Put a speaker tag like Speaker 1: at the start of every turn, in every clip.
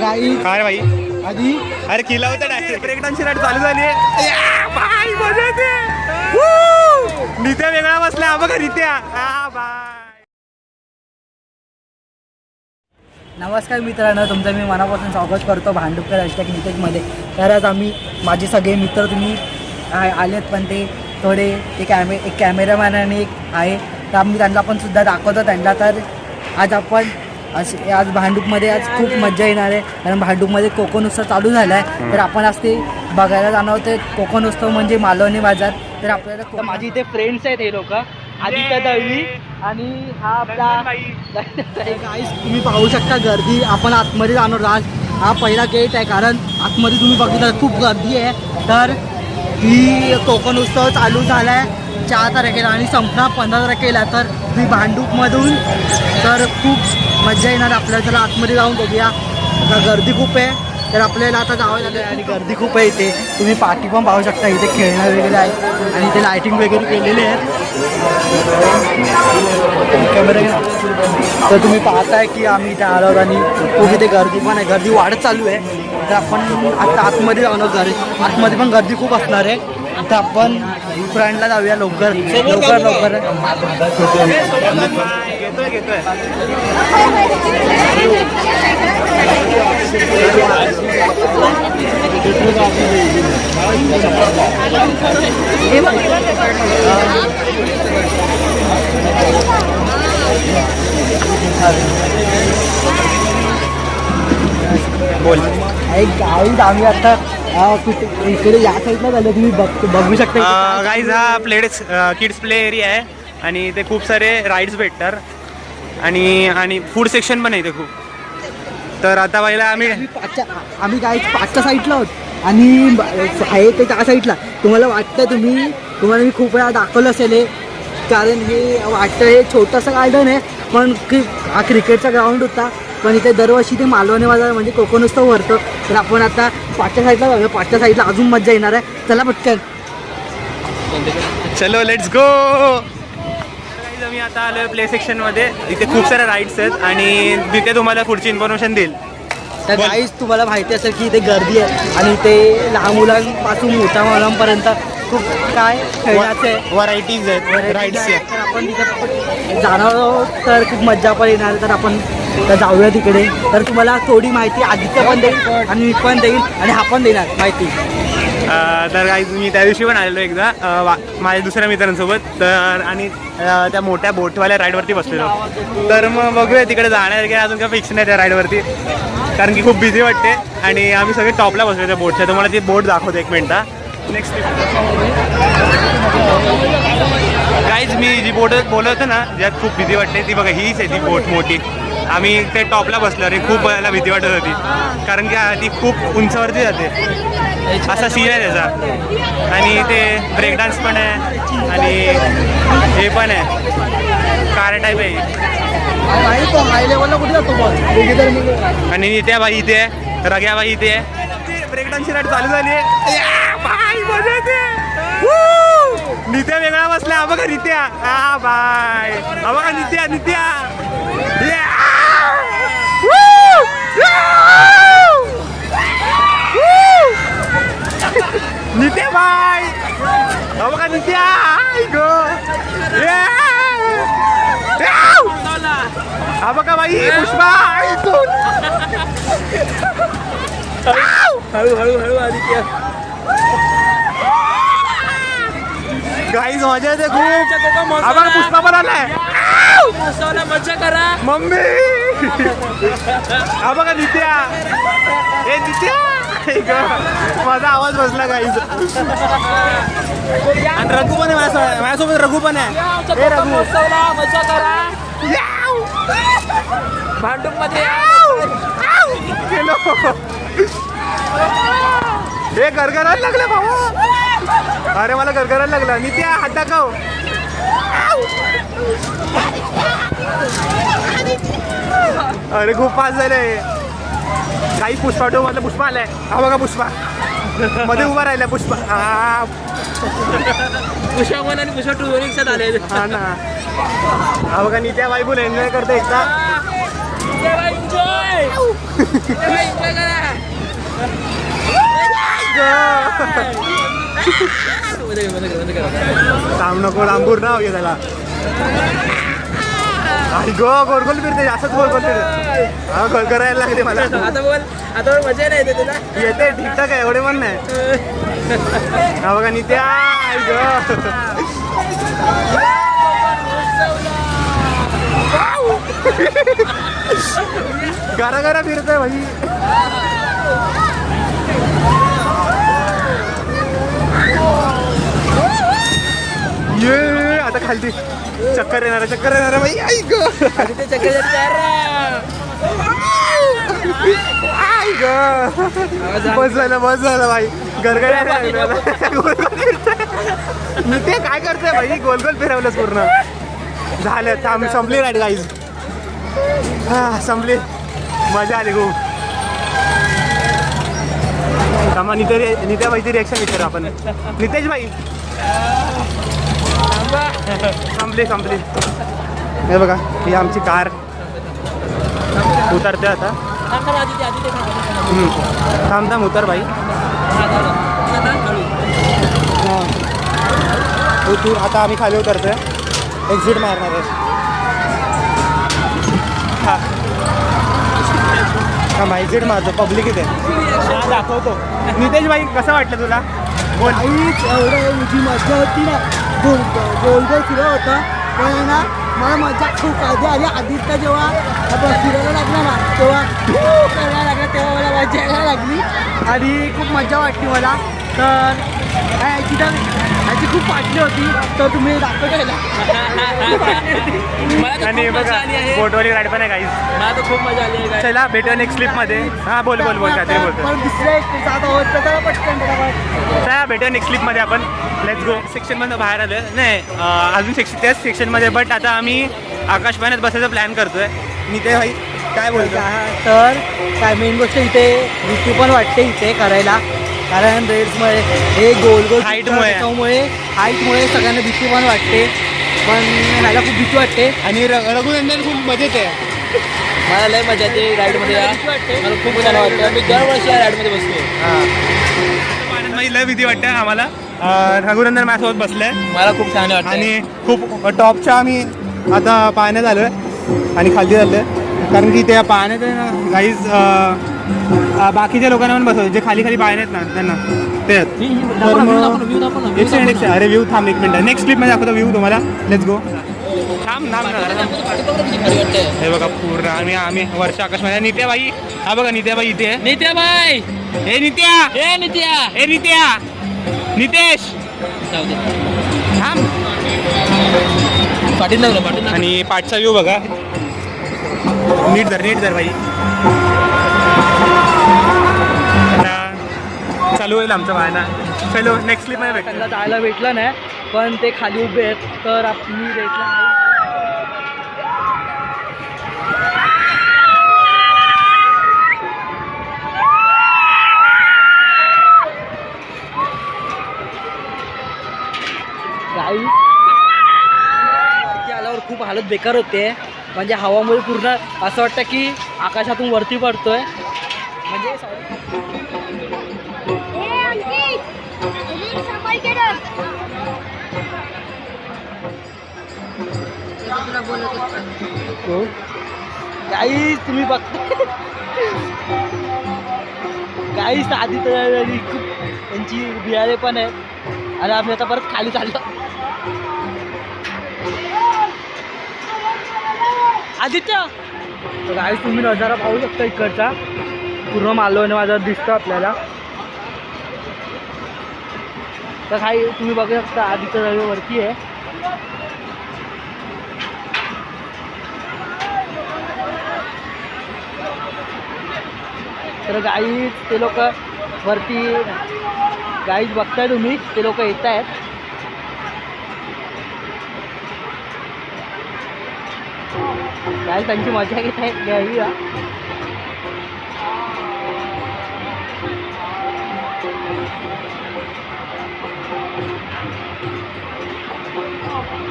Speaker 1: काही
Speaker 2: काय रे भाई
Speaker 1: आधी.
Speaker 2: अरे किल्ला होता डायरेक्ट ब्रेक डान्सची राईड चालू झाली Woo! नित्या वेगळा बसला हा बघा नित्या. हा बाय
Speaker 1: नमस्कार मित्रांनो तुमचं मी मनापासून स्वागत करतो भांडुपकर हॅशटॅग नितेशमध्ये तर आज आम्ही माझे सगळे मित्र तुम्ही आलेत पण ते थोडे ते कॅमे एक कॅमेरामॅन आणि एक आहे. तर आम्ही त्यांना पण सुद्धा दाखवतो त्यांना. तर आज आपण असे आज भांडूपमध्ये आज खूप मजा येणार आहे. कारण भांडूपमध्ये कोकण उत्सव चालू झाला आहे तर आपण आज ते बघायला जाणार आहोत. ते कोकण उत्सव म्हणजे मालवणी बाजार. तर आपल्याला माझी इथे फ्रेंड्स आहेत हे लोक. आदित्य दळवी आणि हा आपला गाईस तुम्ही पाहू शकता गर्दी. आपण आतमध्ये जाणार राज हा पहिला गेट आहे. कारण आतमध्ये तुम्ही बघितलं खूप गर्दी आहे. तर ही कोकण उत्सव चालू झाला आहे चार तारखेला आणि संपणार पंधरा तारखेला. तर ही भांडूपमधून तर खूप मजा येणार आपल्याला त्याला आतमध्ये जाऊन बघूया. आता गर्दी खूप आहे. तर आपल्याला आता जावं लागेल आणि गर्दी खूप आहे इथे. तुम्ही पाठी पण पाहू शकता. इथे खेळणं वगैरे आहे. आणि इथे लायटिंग वगैरे केलेली आहे कॅमेरा तर तुम्ही पाहताय की आम्ही इथे आलो आणि खूप इथे गर्दी पण आहे. गर्दी वाढत चालू आहे. तर आपण आता आतमध्ये जाऊ घर. आतमध्ये पण गर्दी खूप असणार आहे. तर आपण फ्रंटला जाऊया लवकर. लवकर लवकर.
Speaker 2: घेतोय घेतोय. बोल.
Speaker 1: एक गाईड आम्ही आता इकडे या साईडला झालं. तुम्ही बघ बघू शकता
Speaker 2: गाईज हा प्लेड्स किड्स प्ले एरिया आहे. आणि इथे खूप सारे राईड्स भेटतात आणि आणि फूड सेक्शन पण आहे इथे खूप. तर आता पहिला आम्ही
Speaker 1: आम्ही पाचच्या आम्ही काय पाचच्या साईडला आहोत आणि आहे ते त्या साईडला तुम्हाला वाटतं तुम्ही तुम्हाला मी खूप वेळा दाखवलं असेल हे. कारण हे वाटतं हे छोटंसं गार्डन आहे पण क्रि हा क्रिकेटचा ग्राउंड होता. पण इथे दरवर्षी ते मालवणी बाजार म्हणजे कोकण उत्सव भरतो तर आपण आता पाचच्या साईडला जाऊया. पाचच्या साईडला अजून मजा येणार आहे. चला पटकन.
Speaker 2: चलो लेट्स गो आम्ही आता आलो प्ले सेक्शनमध्ये. इथे खूप साऱ्या राईड्स आहेत आणि तिथे तुम्हाला पुढची इन्फॉर्मेशन देईल.
Speaker 1: तर. काहीच तुम्हाला माहिती असेल की इथे गर्दी आहे आणि इथे लहान मुलांपासून मोठ्या मुलांपर्यंत खूप काय खेळण्याचं आहे
Speaker 2: व्हरायटीज आहेत राईड्स आहेत.
Speaker 1: तर आपण तिथे जाणार आहोत तर खूप मजा पण येणार. तर आपण तर जाऊया तिकडे. तर तुम्हाला थोडी माहिती आदित्य पण देईल आणि मी पण देईल आणि हा पण देणार माहिती.
Speaker 2: तर काही मी त्या दिवशी पण आलेलो एकदा. वा- माझ्या दुसऱ्या मित्रांसोबत. तर आणि त्या मोठ्या बोटवाल्या राईडवरती बसलेलो. तर मग बघूया तिकडे जाणार की अजून काय फिक्स नाही त्या राईडवरती कारण की खूप बिझी वाटते. आणि आम्ही सगळे टॉपला बसलो त्या बोटच्या तर मला ती बोट दाखवतो एक मिनटा नेक्स्ट काहीच मी जी बोट बोलत ना ज्यात खूप बिझी वाटते ती बघा हीच आहे ती बोट मोठी. आम्ही ते टॉपला बसलो आणि खूप मला भीती वाटत होती. कारण की ती खूप उंचावरती जाते. असा सीन आहे त्याचा. आणि ते ब्रेक डान्स पण आहे. आणि हे पण आहे. कार टाईप आहे. आणि नित्या बाई इथे आहे. रग्या बाई इथे आहे. ब्रेक डान्सची राईड चालू झाली आहे. नित्या वेगळा बसला हा बघा नित्या हा बाय हा बघा नित्या नित्या या! Woo! या! Woo! नित्या बाय हा बघा नित्या आई गो या! याव! हा बघा बाई पुष्पा आई कोण? हळू हळू हळू आदित्य गाईज मजा येते खूप. हा बघा पुष्पा पण आलाय
Speaker 3: मजा करा.
Speaker 2: मम्मी. हा बघा नित्या. ए नित्या. माझा आवाज बसला गाईज आणि रघु पण आहे माझ्यासोबत. माझ्यासोबत रघु पण आहे. रघु.
Speaker 3: मजा करा!
Speaker 2: भांडूपमध्ये हे गरगरायला लागलं भाऊ. अरे मला गरगरायला लागला. मी त्या हात दाखव अरे खूप फास्ट झालंय. काही पुष्पा ठेव मधलं पुष्पा आलाय. हा बघा पुष्पा. मध्ये उभा राहिला पुष्पा. हा.
Speaker 3: पुष्पा वन आणि
Speaker 2: बघा नित्या बाई बोल एन्जॉय करते एकदा.
Speaker 3: एन्जॉय
Speaker 2: थांब नको लांबूर ना घे त्याला. आई गो फिरते असंच गोल गोल फिरते. हा गोल करायला लागले मला.
Speaker 3: आता बोल आता बोल मजा नाही येते तुला.
Speaker 2: येते ठीकठाक आहे एवढे पण नाही. हा बघा नित्या आई ग. गारा गारा फिरतोय भाई ये आता खालती. चक्कर येणार चक्कर येणार बाई. आई ग.
Speaker 3: ते चक्कर
Speaker 2: आई ग. बस झालं बस झालं भाई गरगड्या मी ते काय करतोय भाई गोल गोल फिरवलंच पूर्ण. झालं थांब संपली राईट गाईज हा संपली. मजा आली खूप. नित्या नित्या बाईची रिॲक्शन विचारू आपण. नितेश भाई. संपली संपली हे बघा ही आमची कार. उतरते आता. थांब थांब उतर भाई उतू आता आम्ही खाली उतरतोय. एक्झिट मारणार आहे. हा. हा एक्झिट मारतो. पब्लिक इथे. हा दाखवतो. नितेश भाई कसं वाटलं तुला? बोल.
Speaker 1: एवढं मजा होती ना. गोल गोल गोल फिरत होता. पण आहे ना मला मजा खूप आधी आली आदित्य जेव्हा आपण फिरायला लागला ना तेव्हा खूप करायला लागला. तेव्हा मला मजा यायला लागली. आणि खूप मजा वाटली मला. तर काय याची तर याची खूप वाटली होती तर तुम्ही दाखवता
Speaker 3: मला तर
Speaker 2: आणि
Speaker 3: खूप मजा
Speaker 2: बघा
Speaker 3: आली आहे
Speaker 2: बोटवाली राईड पण आहे
Speaker 3: मला तर खूप मजा आली आहे काय
Speaker 2: चला भेटूया नेक्स्ट क्लिपमध्ये हा बोल बोल बोल काहीतरी बोलतो
Speaker 1: दुसऱ्या एक जात आहोत तर त्याला पटकन त्याला
Speaker 2: चला भेटूया नेक्स्ट क्लिपमध्ये आपण लेट्स गो सेक्शनमधनं बाहेर आलं नाही अजून सेक्शन त्याच सेक्शनमध्ये बट आता आम्ही आकाशवाण्यात बसायचा प्लॅन करतोय. निते भाई काय बोलतो?
Speaker 1: तर काय मेन गोष्ट इथे भीती पण वाटते इथे करायला. कारण रेल्समुळे हे गोल गोल
Speaker 2: Height
Speaker 1: फिरतं,
Speaker 2: मुळे.
Speaker 1: त्याच्यामुळे हाईटमुळे सगळ्यांना भीती पण वाटते. पण मला खूप भीती वाटते.
Speaker 2: आणि रघुनंदन खूप मजेत आहे.
Speaker 3: मला लय मजा येते राईडमध्ये या मला खूप छान वाटतं. मी दरवर्षी या राईडमध्ये बसतो
Speaker 2: लय भीती वाटते आम्हाला. रघुनंदन माझ्यासोबत बसलंय.
Speaker 3: मला खूप छान वाटतं
Speaker 2: आणि खूप टॉपच्या आम्ही आता पाण्यात आलोय. आणि खाली चाललोय कारण की त्या पाण्यात आहे ना गाईज बाकीच्या लोकांना पण बसवतो जे खाली खाली पाण्यात ना त्यांना. ते आहेत. तर मग एक सेकंड एक सेकंड अरे व्ह्यू थांब एक मिनिट. नेक्स्ट क्लिपमध्ये दाखवतो व्ह्यू तुम्हाला. लेट्स गो थांब थांब. हे बघा पूर्ण आम्ही आम्ही वर्षा आकाशमध्ये नित्या बाई हा बघा नित्या बाई इथे आहे.
Speaker 3: नित्या बाय
Speaker 2: हे नित्या!
Speaker 3: ए नित्या!
Speaker 2: हे नित्या! नितेश!
Speaker 3: जाऊ दे.
Speaker 2: थांब.
Speaker 3: पाठीत लागलं पाठीत लागलं.
Speaker 2: आणि पाठचा व्ह्यू बघा. नीट धर नीट धर भाई चालू होईल आमचं वाहना चलो नेक्स्ट क्लिप नाही
Speaker 1: त्यांना जायला भेटलं नाही पण ते खाली उभे आहेत तर आपली मी भेटला आल्यावर खूप हालत बेकार होते. म्हणजे हवामुळे पूर्ण असं वाटतं की आकाशातून वरती पडतोय. म्हणजे
Speaker 4: हो?
Speaker 1: काही तुम्ही बघता काहीच आधी तर खूप त्यांची बियाळे पण आहेत आणि आम्ही आता परत खाली चाललो. आदित्य! तर तुम्ही नजारा पाहू शकता इकडचा. पूर्ण मालवण माझा दिसतं आपल्याला. तर काही तुम्ही बघू शकता आदित्य रवी वरती आहे. तर गाईज ते लोक वरती गाईज बघताय तुम्ही ते लोक येत आहेत गाईज त्यांची मजा घेत आहेत घ्यावी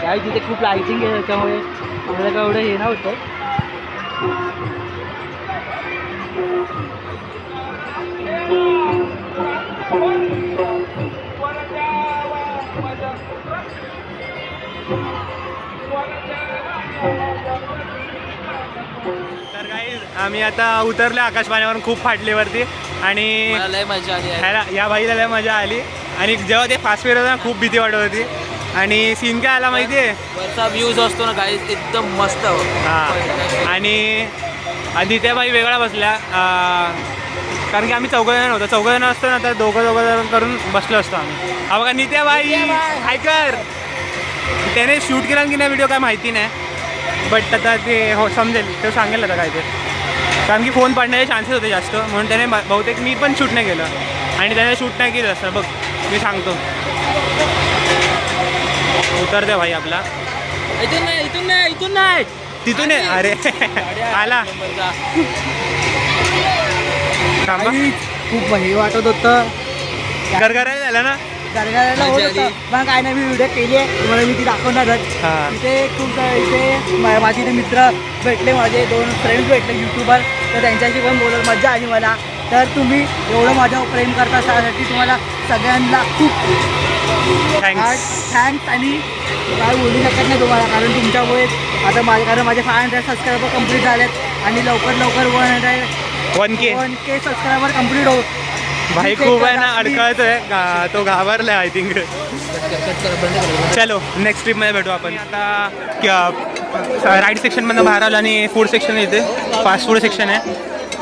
Speaker 1: गाईज तिथे खूप लायटिंग आहे त्याच्यामुळे आपल्याला काय एवढं हे नव्हतं तर काही
Speaker 2: आम्ही आता उतरलो आकाशवाणीवरून खूप फाटलीवरती आणि या भाईला लय मजा आली. आणि जेव्हा ते फास्ट फिरत होता ना खूप भीती वाटत होती. आणि सीन काय आला माहितीये?
Speaker 3: वरचा व्ह्यूज असतो ना काही एकदम मस्त.
Speaker 2: हा. आणि आणि त्या बाई वेगळा बसल्या. कारण की आम्ही चौघजण होतो. चौघजण असतो ना तर दोघं दोघं जण करून बसलो असतो आम्ही. हा बघा नित्याबाई. हाय कर त्याने शूट केला की नाही व्हिडिओ काय माहिती नाही. बट आता ते हो समजेल. ते सांगेल आता काय ते. कारण की फोन पडण्याचे चान्सेस होते जास्त. म्हणून त्याने बहुतेक मी पण शूट नाही केलं. आणि त्याने शूट नाही केलं असं. बघ मी सांगतो. उतरते भाई आपला.
Speaker 3: इथून नाही इथून नाही इथून नाही.
Speaker 2: तिथून आहे अरे. आला. थांबा.
Speaker 1: खूप हे वाटत होतं.
Speaker 2: गरगरायला झालं ना?
Speaker 1: गरगरायला होत होतं. पण काय नाही मी व्हिडिओ केली आहे. तुम्हाला मी ती दाखवणारच.
Speaker 2: हां.
Speaker 1: इथे खूप इथे मा- माझे इथे मित्र भेटले माझे दोन फ्रेंड्स भेटले यूट्यूबर तर त्यांच्याशी पण बोलत मजा आली मला. तर तुम्ही एवढं माझ्यावर प्रेम करता त्यासाठी तुम्हाला सगळ्यांना खूप
Speaker 2: थँक्स
Speaker 1: थँक्स आणि काय बोलू शकत नाही तुम्हाला कारण तुमच्यामुळे आता माझे कारण माझे फाय हंड्रेड सबस्क्रायबर कंप्लीट झालेत आणि लवकर लवकर one hundred
Speaker 2: one K?
Speaker 1: One K subscriber complete हो
Speaker 2: भाई खूप आहे ना अडकळतोय. गा- तो घाबरलाय आय थिंक चलो नेक्स्ट ट्रिपमध्ये भेटू आपण. आता राईड सेक्शनमधनं बाहेर आलो आणि फूड सेक्शन येते फास्ट फूड सेक्शन आहे.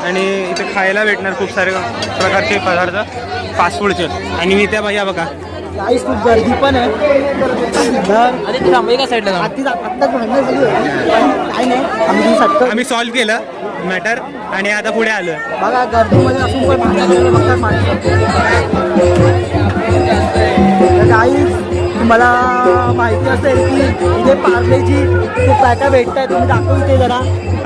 Speaker 2: आणि इथे खायला भेटणार खूप सारे प्रकारचे पदार्थ. फास्ट फूडचे आणि मी त्या भैया बघा.
Speaker 1: काहीच खूप गर्दी पण आहे. तर
Speaker 3: अरे ते थांब एका साईडला थांब
Speaker 1: आत्ताच आत्ताच भांडण झाली होती पण नाही. आम्ही सटकं
Speaker 2: आम्ही सॉल्व्ह केलं. मॅटर आणि आता पुढे आलो
Speaker 1: बघा गर्दीमध्ये असून पण भांडण बघतात माणसं. काही मला माहिती असेल की इथे पार्लेजी खूप काय काय भेटत आहे तुम्ही जरा.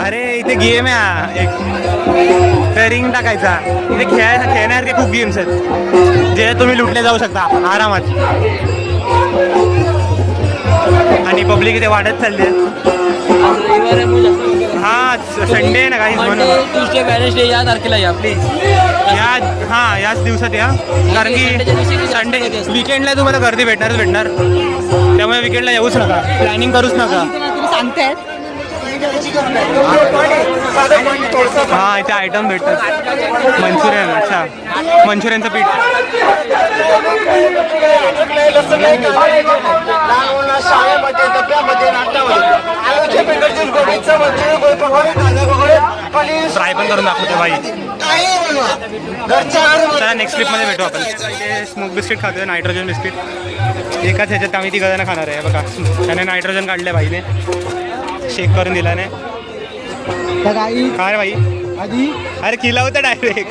Speaker 2: अरे इथे गेम आहे एक तर रिंग टाकायचा. इथे खेळायला खेळण्यासारखे खूप गेम्स आहेत. जे तुम्ही लुटले जाऊ शकता. आरामात. आणि पब्लिक इथे वाढत चालली आहे. हा संडे आहे ना काही
Speaker 3: मंडे वेनसडे या तारखेला या प्लीज
Speaker 2: या हा याच दिवसात या. कारण की संडे. विकेंडला तुम्हाला गर्दी भेटणारच भेटणार. त्यामुळे विकेंडला येऊच नका. प्लॅनिंग करूच नका.
Speaker 1: तुम्ही सांगतायत
Speaker 2: हा इथे आयटम भेटतात. मंचुरियन अच्छा. मंचुरियनचं पीठ. ट्राय पण करून दाखवते भाई. चला नेक्स्ट ट्रिपमध्ये भेटू आपण. स्मोक बिस्किट खातोय नायट्रोजन बिस्किट एकाच ह्याच्यात आम्ही ती गजानं खाणार आहे बघा. त्याने नायट्रोजन काढले भाईने. शेक करून दिल्याने
Speaker 1: तर काही
Speaker 2: काय रे भाई
Speaker 1: आधी.
Speaker 2: अरे किला होता डायरेक्ट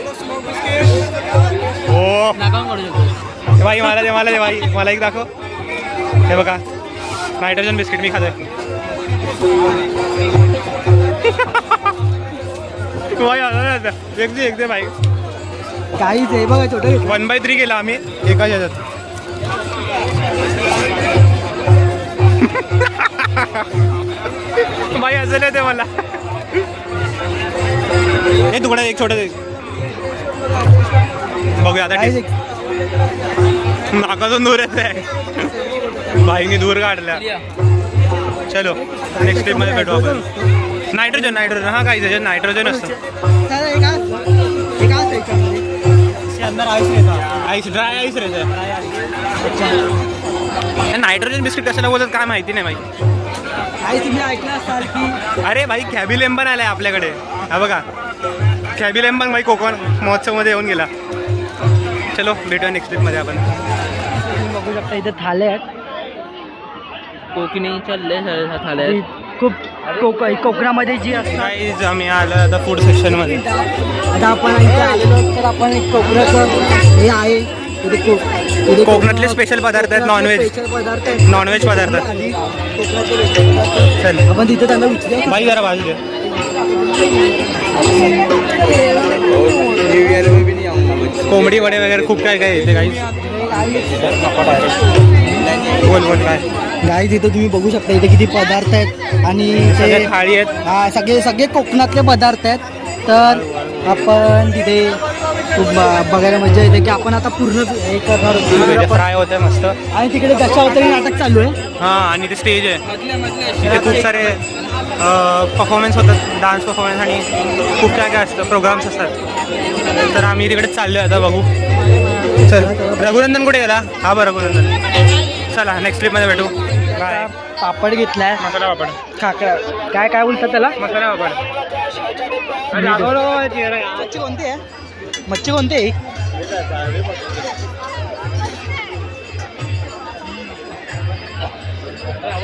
Speaker 2: हो भाई मला दे मला दे भाई मला एक दाखव. हे बघा. नायट्रोजन बिस्किट मी खातोय. भाई आलं एक दे एक दे भाई
Speaker 1: काहीच आहे बघा छोटं
Speaker 2: वन बाय थ्री केला आम्ही. एका ह्याच्यात. भाई नाही ते मला. हे तुकडा एक छोटा बघूया आता. नाकातून दूर येत आहे भाईने दूर काढल्या चलो नेक्स्ट ट्रिपमध्ये भेटू आपण. नायट्रोजन नायट्रोजन हा काही त्याच्यात नायट्रोजन असतं. आईस ड्राय आईस रे नायट्रोजन बिस्किट कशाला बोलतात काय माहिती नाही भाई.
Speaker 1: काही तुम्ही ऐकलं असाल की
Speaker 2: अरे भाई कॅबिलेम पण आलाय आपल्याकडे. हा बघा. कॅबिलेम पण भाई कोकण महोत्सवमध्ये येऊन गेला. चलो भेटूया नेक्स्ट ट्रिपमध्ये आपण.
Speaker 1: तुम्ही बघू शकता इथे थाले आहेत.
Speaker 3: कोकणी चालले थाल्या
Speaker 1: खूप कोक कोकणामध्ये जी असतात.
Speaker 2: आम्ही आलो आता फूड सेक्शनमध्ये
Speaker 1: आता आपण इथे आलेलो तर आपण एक कोकणाचं हे आहे.
Speaker 2: कोकणातले पदार्थ आहेत.
Speaker 1: स्पेशल पदार्थ आहेत.
Speaker 2: Non-veg पदार्थ.
Speaker 1: आणि कोकणातले special पदार्थ.
Speaker 2: चल.
Speaker 1: आपण तिथे त्यांना विचारूया
Speaker 2: भाई जरा बाजू दे कोंबडी वडे वगैरे खूप काय काय येते काही बोल बोल काय?
Speaker 1: गाई तिथे तुम्ही बघू शकता इथे किती पदार्थ आहेत. आणि
Speaker 2: सगळ्या
Speaker 1: ते
Speaker 2: थाळी आहेत.
Speaker 1: हा सगळे सगळे कोकणातले पदार्थ आहेत. तर आपण तिथे खूप बघायला मजा येते की आपण आता पूर्ण हे करणार होतो.
Speaker 2: फ्राय होत आहे मस्त.
Speaker 1: आणि तिकडे दशावतारी नाटक चालू आहे.
Speaker 2: हा आणि ते स्टेज आहे. तिथे खूप सारे परफॉर्मन्स होतात डान्स परफॉर्मन्स आणि खूप काय काय असतं प्रोग्राम्स असतात. तर आम्ही तिकडे चाललोय आता बघू. चल रघुनंदन कुठे गेला? हा बरं रघुनंदन. चला नेक्स्ट ट्रिपमध्ये भेटू. बाय
Speaker 1: पापड घेतलाय.
Speaker 2: मसाला पापड.
Speaker 1: खाकरा काय काय बोलतात त्याला?
Speaker 2: मसाला पापड.
Speaker 1: कोणती आहे? मच्छी कोणती? आहे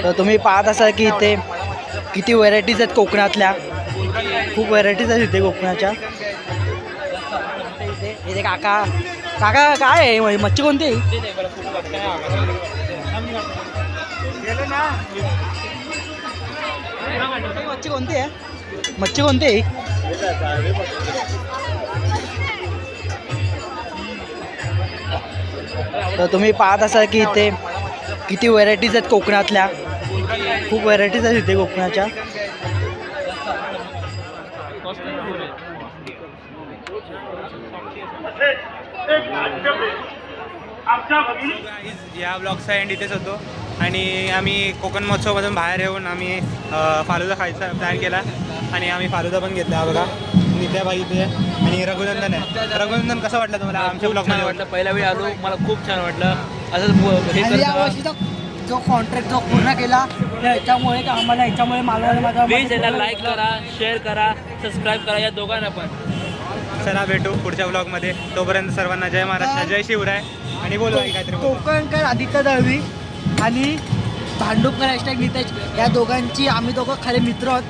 Speaker 1: तर तुम्ही पाहत असाल की इथे किती व्हरायटीज आहेत कोकणातल्या. खूप व्हरायटीज आहेत इथे कोकणाच्या. इथे काका. काका काय आहे? मच्छी कोणती? आहे मच्छी कोणती आहे? मच्छी कोणती? तर तुम्ही पाहत असाल की इथे किती व्हरायटीज आहेत कोकणातल्या. खूप व्हरायटीज आहेत इथे कोकणाच्या.
Speaker 2: या ब्लॉगचा एंड इथेच होतो. आणि आम्ही कोकण महोत्सवमधून बाहेर येऊन आम्ही फालुदा खायचा प्लॅन केला. आणि आम्ही फालुदा पण घेतला बघा. नित्याबाई इथे आहे आणि रघुनंदन आहे. रघुनंदन कसं वाटलं तुम्हाला आमच्या
Speaker 3: खूप छान
Speaker 2: ब्लॉगमध्ये
Speaker 3: वाटलं. पहिल्या वेळी आलो मला खूप छान वाटलं. असंच ब- हे
Speaker 1: आणि जो कॉन्ट्रॅक्ट जो पूर्ण केला त्याच्यामुळे का आम्हाला याच्यामुळे मला आणि माझा
Speaker 3: प्लीज याला लाईक करा शेअर करा सबस्क्राईब करा या दोघांना पण.
Speaker 2: चला भेटू पुढच्या ब्लॉगमध्ये तोपर्यंत सर्वांना जय महाराष्ट्र जय शिवराय. आणि बोलू काहीतरी बोलू.
Speaker 1: कोकणकर आदित्य दळवी आणि भांडुपकर हॅशटॅग नितेश. या दोघांची आम्ही दोघं खरे मित्र आहोत.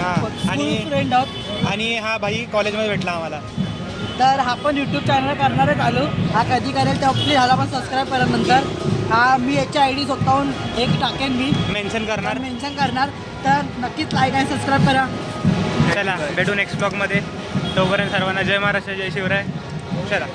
Speaker 2: हां आणि
Speaker 1: फ्रेंड आहोत.
Speaker 2: आणि हा भाई कॉलेजमध्ये भेटला आम्हाला.
Speaker 1: तर हा पण यूट्यूब चॅनल करणारच आलो. हा कधी करेल तेव्हा प्लीज ह्याला पण सबस्क्राईब करा नंतर. हा मी याची आय डी स्वतःहून एक टाकेन मी.
Speaker 2: मेन्शन करणार.
Speaker 1: मेन्शन करणार. तर नक्कीच लाईक आणि सबस्क्राईब करा.
Speaker 2: चला भेटू नेक्स्ट ब्लॉगमध्ये तोपर्यंत सर्वांना जय महाराष्ट्र जय शिवराय. चला.